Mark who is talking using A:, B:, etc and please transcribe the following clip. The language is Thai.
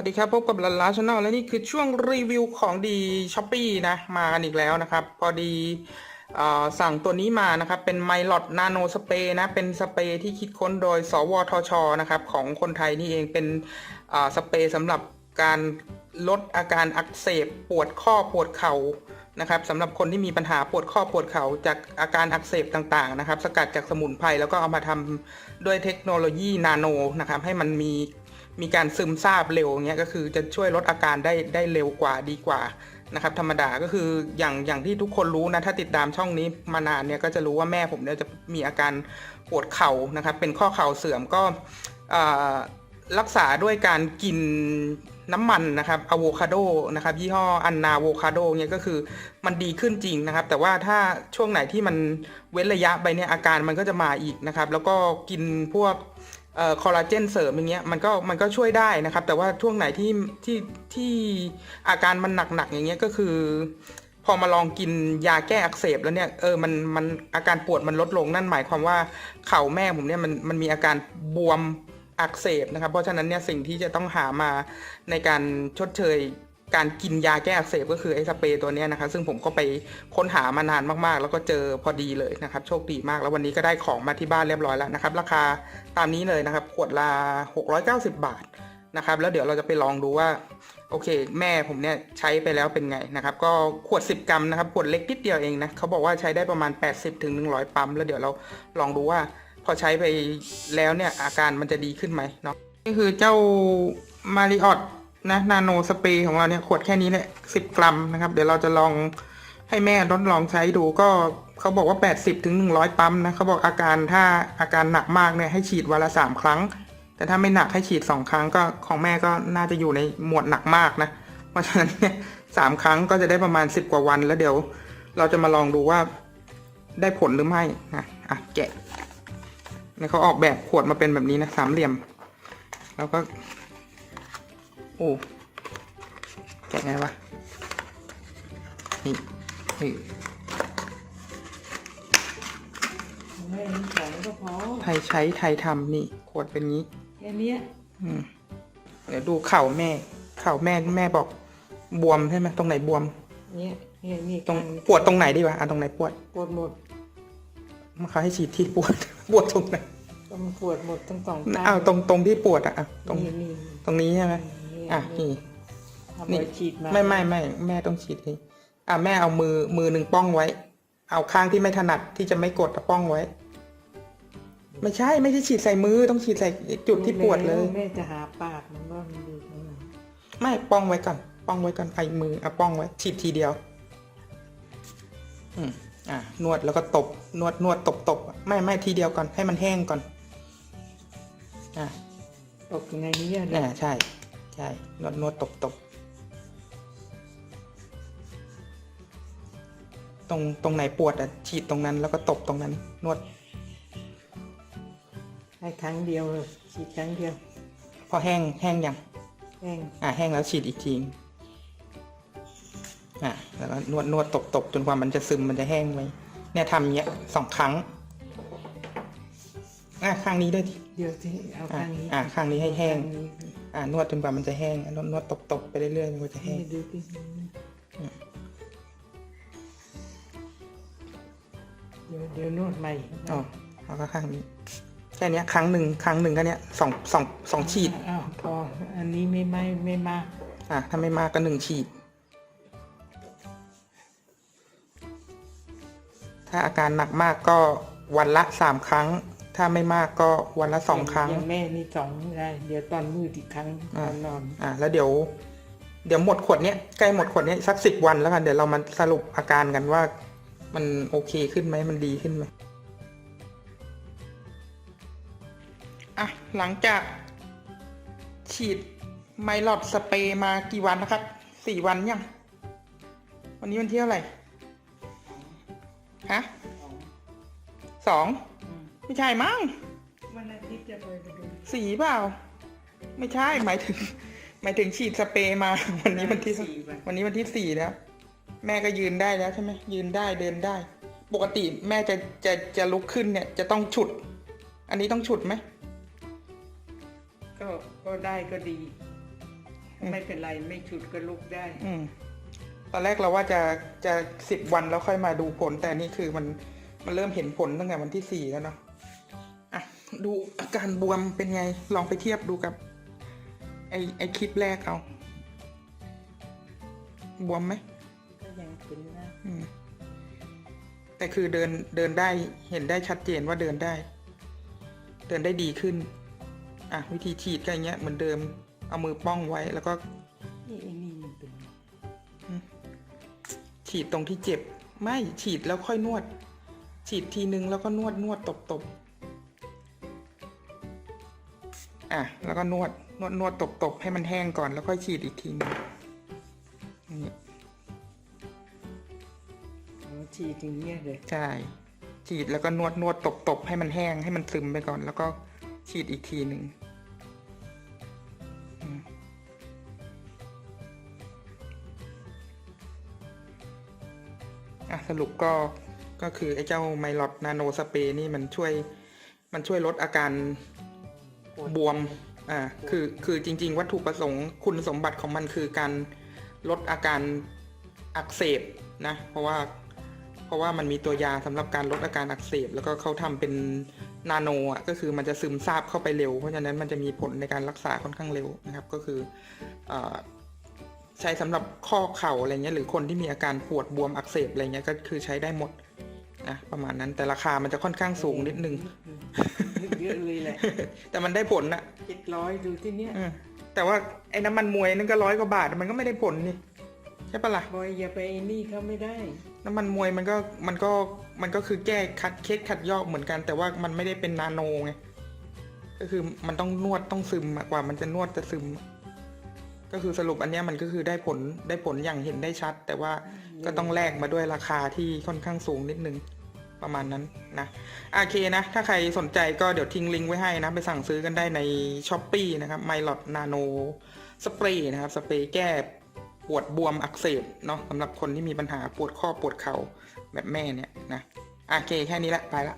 A: วัสดีครับพบกับลันลาชาแนลและนี่คือช่วงรีวิวของดีช้อปปีนะมากันอีกแล้วนะครับ พอดีอสั่งตัวนี้มานะครับเป็นไมลอดนาโนสเปรย์นะเป็นสเปรย์ที่คิดค้นโดย สวทชนะครับของคนไทยนี่เองเป็นสเปรย์สำหรับการลดอาการอักเสบปวดข้อปวดเข่านะครับสำหรับคนที่มีปัญหาปวดข้อปวดเข่าจากอาการอักเสบต่างๆนะครับ สกัดจากสมุนไพรแล้วก็เอามาทำด้วยเทคโนโลยีนาโนนะครับให้มันมี มีการซึมซาบเร็วเงี้ยก็คือจะช่วยลดอาการได้ได้เร็วกว่าดีกว่านะครับธรรมดาก็คืออย่างอย่างที่ทุกคนรู้นะถ้าติดตามช่องนี้มานานเนี่ยก็จะรู้ว่าแม่ผมเนี่ยจะมีอาการปวดเข่านะครับ เป็นข้อเข่าเสื่อมก็อ่ารักษาด้วยการกินน้ำมันนะครับอะโวคาโดนะครับยี่ห้ออันนาโวคาโดเนี่ยก็คือมันดีขึ้นจริงนะครับ แต่ว่าถ้าช่วงไหนที่มันเว้นระยะไปเนี่ยอาการมันก็จะมาอีกนะครับ แล้วก็กินพวก คอลลาเจนเสริมอย่างเงี้ยมันก็มันก็ช่วยได้นะครับ แต่ว่าช่วงไหนที่ที่ที่อาการมันหนักๆอย่างเงี้ยก็คือพอมาลองกินยาแก้อักเสบแล้วเนี่ยเออมันมันอาการปวดมันลดลงนั่นหมายความว่าเข่าแม่ผมเนี่ยมันมันมีอาการบวมอักเสบนะครับ เพราะฉะนั้นเนี่ยสิ่งที่จะต้องหามาในการชดเชย การกินยาแก้อักเสบก็คือไอ้สเปรย์ตัวนี้นะครับซึ่งผมก็ไปค้นหามานานมากๆ แล้วก็เจอพอดีเลยนะครับ โชคดีมากแล้ววันนี้ก็ได้ของมาที่บ้านเรียบร้อยแล้วนะครับ ราคาตามนี้เลยนะครับ ขวดละ690 บาทนะครับ แล้วเดี๋ยวเราจะไปลองดูว่า โอเค แม่ผมเนี่ยใช้ไปแล้วเป็นไงนะครับ ก็ขวด 10 กรัมนะครับ ขวดเล็กนิดเดียวเองนะเขาบอกว่าใช้ได้ประมาณ 80ถึง100ปั๊มแล้วเดี๋ยวเราลองดูว่า พอใช้ไปแล้วเนี่ยอาการมันจะดีขึ้นไหมเนาะนี่คือเจ้ามาริออต นะนาโนสเปรย์ของเราเนี่ยขวดแค่นี้เนี่ย10กรัมนะครับ เดี๋ยวเราจะลองให้แม่ทดลองใช้ดูก็เขาบอกว่า80ถึง100 ปั๊มนะเขาบอกอาการถ้าอาการหนักมากเนี่ยให้ฉีดวันละ3ครั้ง แต่ถ้าไม่หนักให้ฉีดสองครั้งก็ของแม่ก็น่าจะอยู่ในหมวดหนักมากนะเพราะฉะนั้นเนี่ยสามครั้งก็จะได้ประมาณสิบกว่าวันแล้วเดี๋ยว เราจะมาลองดูว่าได้ผลหรือไม่นะอะแกะเนี่ยเขาออกแบบขวดมาเป็นแบบนี้นะสามเหลี่ยม แล้วก็ โอ้แกะไงวะ นี่ นี่
B: แม่มีของก็พอ
A: ไทยใช้ไทยทำนี่ ขวดเป็นงี้
B: แค่เนี้ย
A: อืมเดี๋ยวดูเข่าแม่ เข่าแม่แม่บอก บวมใช่ไหมตรงไหนบวม
B: เนี้ยเนี่ยนี่
A: ตรง
B: ข้า
A: ปวดตรงไหนดีวะอะตรงไหนปวด
B: ปวดหมด
A: มันเขาให้ฉีดที่ปวด ปวดตรงไหน
B: ก็มันปวดหมดทั้งสองข้าง
A: อ้าวตรงตรงที่ปวดอะอะตรง
B: นี่นี่
A: ตรงนี้ใช่ไหม
B: นี่
A: อะนี่
B: เอา
A: นี่
B: ไปฉีดมา
A: ไม่ไม่ไม่แม่ต้องฉีดให้อะแม่เอามือมือหนึ่งป้องไว้ เอาข้างที่ไม่ถนัดที่จะไม่กดอะป้องไว้ ไม่ใช่ไม่ใช่ฉีดใส่มือต้องฉีดใส่จุดที่ปวดเลย
B: แม่จะหาปากมันว่ามันดูตรงไหน
A: ไม่ป้องไว้ก่อน ป้องไว้ก่อนไอ้มืออะป้องไว้ ฉีดทีเดียว อืมอะนวดแล้วก็ตบ นวดนวดตบตบไม่ไม่ทีเดียวก่อนให้มันแห้งก่อนอะ
B: ตกยังไงเนี้ย
A: อ่าใช่ ใช่นวดนวดตบตบตรงตรงไหนปวดอะฉีดตรงนั้นแล้วก็ตบตรงนั้น นวด
B: ให้ครั้งเดียวเลยฉีดครั้งเดียว
A: พอแห้งแห้งยัง
B: แห้ง
A: อะแห้งแล้วฉีดอีกทีอะแล้วก็นวดนวดตบตบจนกว่ามันจะซึมมันจะแห้งไว้เนี่ยทำอย่างเงี้ยสองครั้งอะข้างนี้ด้วยที
B: เดี๋ยวที่เอา
A: อะ
B: ข้างนี้
A: อะข้างนี้ให้แห้ง
B: ข้านี้
A: อะนวดจนกว่ามันจะแห้งอะนวดนวดตบตบไปเรื่อยๆจนกว่าจะแห้
B: นี่
A: ง
B: ดูสิเดี๋ยวเดี๋ยวนวดใหม่
A: อ๋อแล้วก็ข้างนี้แค่เนี้ยครั้งหนึ่งครั้งหนึ่งก็เนี้ยสองสองสองฉีด
B: อ้าวพออันนี้ไม่ไม่ไม่มาก
A: อะถ้าไม่มากก็หนึ่งฉีด ถ้าอาการหนักมากก็วันละสามครั้ง ถ้าไม่มากก็วันละสองครั้ง
B: ย่างแม่นี่สองได้เดี๋ยวตอนมืดอีกครั้งต
A: อ่า
B: อนนอน
A: อะแล้วเดี๋ยว เดี๋ยวหมดขวดเนี้ยใกล้หมดขวดเนี้ยสักสิบวันแล้วกันเดี๋ยวเรามาสรุปอาการกันว่า มันโอเคขึ้นไหมมันดีขึ้นไหมอะหลังจากฉีดไมลอดสเปรย์มากี่วันนะครับสี่วันยัง วันนี้วันที่เท่าไหร่ฮะสอง ไม่ใช่มั้ง
B: วันอาทิตย์จะไปดู
A: สีเปล่า ไม่ใช่หมายถึง หมายถึงฉีดสเปรย์มา วันนี้วันที่
B: สี่วัน
A: วันนี้วันที่สี่แล้ว แม่ก็ยืนได้แล้วใช่ไหมยืนได้เดินได้ ปกติแม่จะจะจะลุกขึ้นเนี่ย จะต้องฉุด อันนี้ต้องฉุดไหม
B: ก็ก็ได้ก็ดี ไม่เป็นไรไม่ฉุดก็ลุกได้
A: อืมตอนแรกเราว่าจะจะสิบวันแล้วค่อยมาดูผล แต่นี่คือมันมันเริ่มเห็นผลตั้งแต่วันที่สี่แล้วเนาะอะ ดูอาการบวมเป็นไง ลองไปเทียบดูกับ ไอไอคลิปแรกเอา บวมไหม
B: ก็ยังเป็นนะ
A: อืมแต่คือเดินเดินได้เห็นได้ชัดเจนว่าเดินได้ เดินได้ดีขึ้น อะ วิธีฉีดก็อย่างเงี้ยเหมือนเดิม เอามือป้องไว้แล้วก็
B: นี่ไอ้นี่มันเป็น
A: ฉีดตรงที่เจ็บ ไม่ฉีดแล้วค่อยนวด ฉีดทีนึงแล้วก็นวดนวดตบตบ อะ แล้วก็นวด นวดนวดตบตบให้มันแห้งก่อนแล้วค่อยฉีดอีกทีนึงนี่
B: อ๋อฉีดอย่างเงี้ยเลย
A: ใช่ฉีดแล้วก็นวดนวดตบตบให้มันแห้งให้มันซึมไปก่อน แล้วก็ฉีดอีกทีหนึ่งอืมอะสรุปก็ก็คือไอ้เจ้าไมลอดนาโนสเปรย์นี่มันช่วย มันช่วยลดอาการ บวม อ่า คือ คือจริง ๆ วัตถุประสงค์คุณสมบัติของมันคือการลดอาการอักเสบนะ เพราะว่า เพราะว่ามันมีตัวยาสำหรับการลดอาการอักเสบ แล้วก็เขาทำเป็นนาโนอะ ก็คือมันจะซึมซาบเข้าไปเร็ว เพราะฉะนั้นมันจะมีผลในการรักษาค่อนข้างเร็วนะครับ ก็คืออใช้สำหรับข้อเข่าอะไรเงี้ย หรือคนที่มีอาการปวดบวมอักเสบอะไรเงี้ย ก็คือใช้ได้หมดนะประมาณนั้น แต่ราคามันจะค่อนข้างสูงนิดนึง
B: นึกเยอะเลยแหละ
A: แต่มันได้ผลนะ
B: เจ็ดร้อยดูที่เนี้ย
A: เออแต่ว่าไอ้น้ำมันมวยนั่นก็ร้อยกว่าบาทมันก็ไม่ได้ผลนี่ใช่ปะล่ะ
B: บอยอย่าไปไอ้นี่เขาไม่ได้
A: น้ำมันมวยมันก็มันก็มันก็คือแก้คัดเคสขัดยอกเหมือนกัน แต่ว่ามันไม่ได้เป็นนาโนไงก็คือมันต้องนวดต้องซึมอะกว่ามันจะนวดจะซึม ก็คือสรุปอันเนี้ยมันก็คือได้ผลได้ผลอย่างเห็นได้ชัด แต่ว่าก็ต้องแลกมาด้วยราคาที่ค่อนข้างสูงนิดนึง ประมาณนั้นนะโอเคนะ ถ้าใครสนใจก็เดี๋ยวทิ้งลิงก์ไว้ให้นะ ไปสั่งซื้อกันได้ในช้อปปีนะครับไมลอดนาโนสเปรย์นะครับ สเปรย์แก้ปวดบวมอักเสบเนาะสำหรับคนที่มีปัญหาปวดข้อปวดเข่าแบบแม่เนี่ยนะโอเคแค่นี้ละไปละ